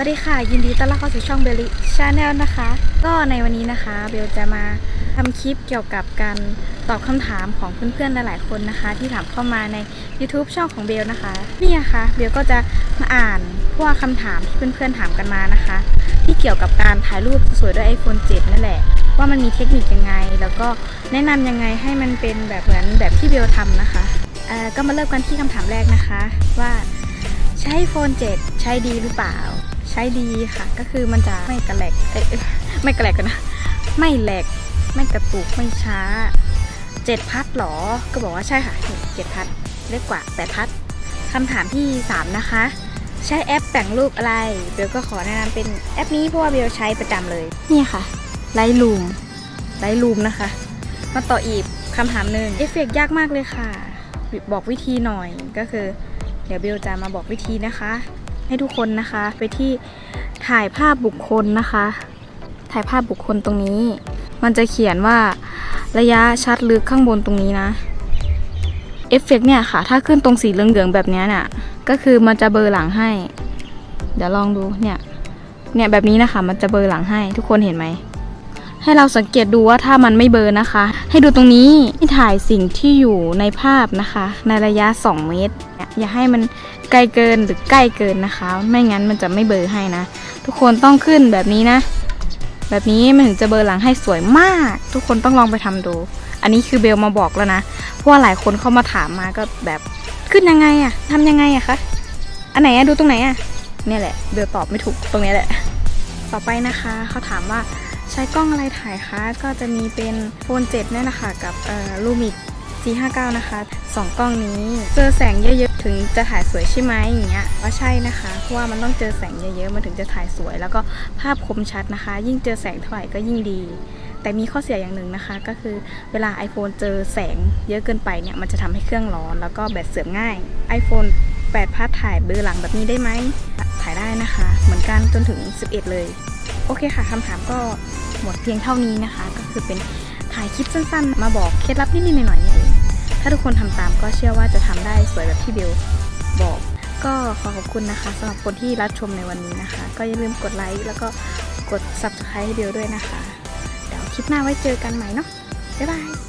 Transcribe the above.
สวัสดีค่ะ ยินดีต้อนรับเข้าสู่ช่องเบลลี่ชาแนลนะคะ ก็ในวันนี้นะคะ เบลจะมาทำคลิปเกี่ยวกับการตอบคำถามของเพื่อนๆหลายๆคนนะคะ ที่ถามเข้ามาใน YouTube ช่องของเบลนะคะ นี่นะคะเบลก็จะมาอ่านพวกคำถามที่เพื่อนๆถามกันมานะคะ ที่เกี่ยวกับการถ่ายรูปสวยด้วย iPhone 7 นั่นแหละ ว่ามันมีเทคนิคยังไง แล้วก็แนะนำยังไงให้มันเป็นแบบเหมือนแบบที่เบลทำนะคะก็มาเริ่มกันที่คำถามแรกนะคะ ว่าใช้ iPhone 7 ใช้ดีหรือเปล่า ช้ดีค่ะ ก็คือมันจะไม่กระแหลกเอ้ยเอ้ยไม่กระแหลกกันนะ ไม่แหลก ไม่กระตุก ไม่ช้า7พัดหรอ ก็บอกว่าใช่ค่ะเจ็ดพัดเล็กกว่า8พัดคำถามที่ 3 นะคะ ใช้แอปแต่งรูปอะไร เบลก็ขอแนะนำเป็นแอปนี้เพราะว่าเบลใช้ประจำเลย นี่ค่ะ Lightroom Lightroom นะคะ มาต่ออีกคำถามหนึ่งเอฟเฟกต์ยากมากเลยค่ะ บอกวิธีหน่อยก็คือ เดี๋ยวเบลจะมาบอกวิธีนะคะ ให้ทุกคนนะคะ ไปที่ถ่ายภาพบุคคลนะคะ ถ่ายภาพบุคคลตรงนี้ มันจะเขียนว่าระยะชัดลึกข้างบนตรงนี้นะเอฟเฟกต์เนี่ยค่ะ ถ้าขึ้นตรงสีเหลืองๆแบบนี้เน่ะ ก็คือมันจะเบลอหลังให้ เดี๋ยวลองดูเนี่ย เนี่ยแบบนี้นะคะ มันจะเบลอหลังให้ทุกคนเห็นไหม ให้เราสังเกตดูว่าถ้ามันไม่เบลอนะคะ ให้ดูตรงนี้ให้ถ่ายสิ่งที่อยู่ในภาพนะคะ ในระยะ 2 เมตร อย่าให้มันไกลเกินหรือใกล้เกินนะคะ ไม่งั้นมันจะไม่เบลอให้นะ ทุกคนต้องขึ้นแบบนี้นะ แบบนี้มันถึงจะเบลอหลังให้สวยมาก ทุกคนต้องลองไปทำดู อันนี้คือเบลมาบอกแล้วนะเพราะว่าหลายคนเข้ามาถามมาก็แบบขึ้นยังไงอะทำยังไงอะคะอันไหนอะดูตรงไหนอะเนี่ยแหละเบลตอบไม่ถูกตรงนี้แหละ ต่อไปนะคะเขาถามว่า ใช้กล้องอะไรถ่ายคะก็จะมีเป็นโฟน7เนี่ยนะคะกับลูมิก G59 นะคะสองกล้องนี้เจอแสงเยอะๆถึงจะถ่ายสวยใช่ไหมอย่างเงี้ยว่าใช่นะคะเพราะว่ามันต้องเจอแสงเยอะๆมันถึงจะถ่ายสวย แล้วก็ภาพคมชัดนะคะ ยิ่งเจอแสงเท่าไหร่ก็ยิ่งดี แต่มีข้อเสียอย่างหนึ่งนะคะ ก็คือเวลา iPhone เจอแสงเยอะเกินไปเนี่ยมันจะทำให้เครื่องร้อน แล้วก็แบตเสื่อมง่าย iPhone 8พัดถ่ายเบลอหลังแบบนี้ได้ไหมถ่ายได้นะคะ เหมือนกันจนถึง 11 เลย โอเคค่ะคำถามก็หมดเพียงเท่านี้นะคะ ก็คือเป็นถ่ายคลิปสั้นๆ มาบอกเคล็ดลับนิดๆหน่อยๆนี่เองถ้าทุกคนทำตามก็เชื่อว่าจะทำได้สวยแบบที่เบลบอก ก็ขอขอบคุณนะคะสำหรับคนที่รับชมในวันนี้นะคะ ก็อย่าลืมกดไลค์แล้วก็กด subscribe ให้เบลด้วยนะคะ เดี๋ยวคลิปหน้าไว้เจอกันใหม่เนาะบ๊ายบาย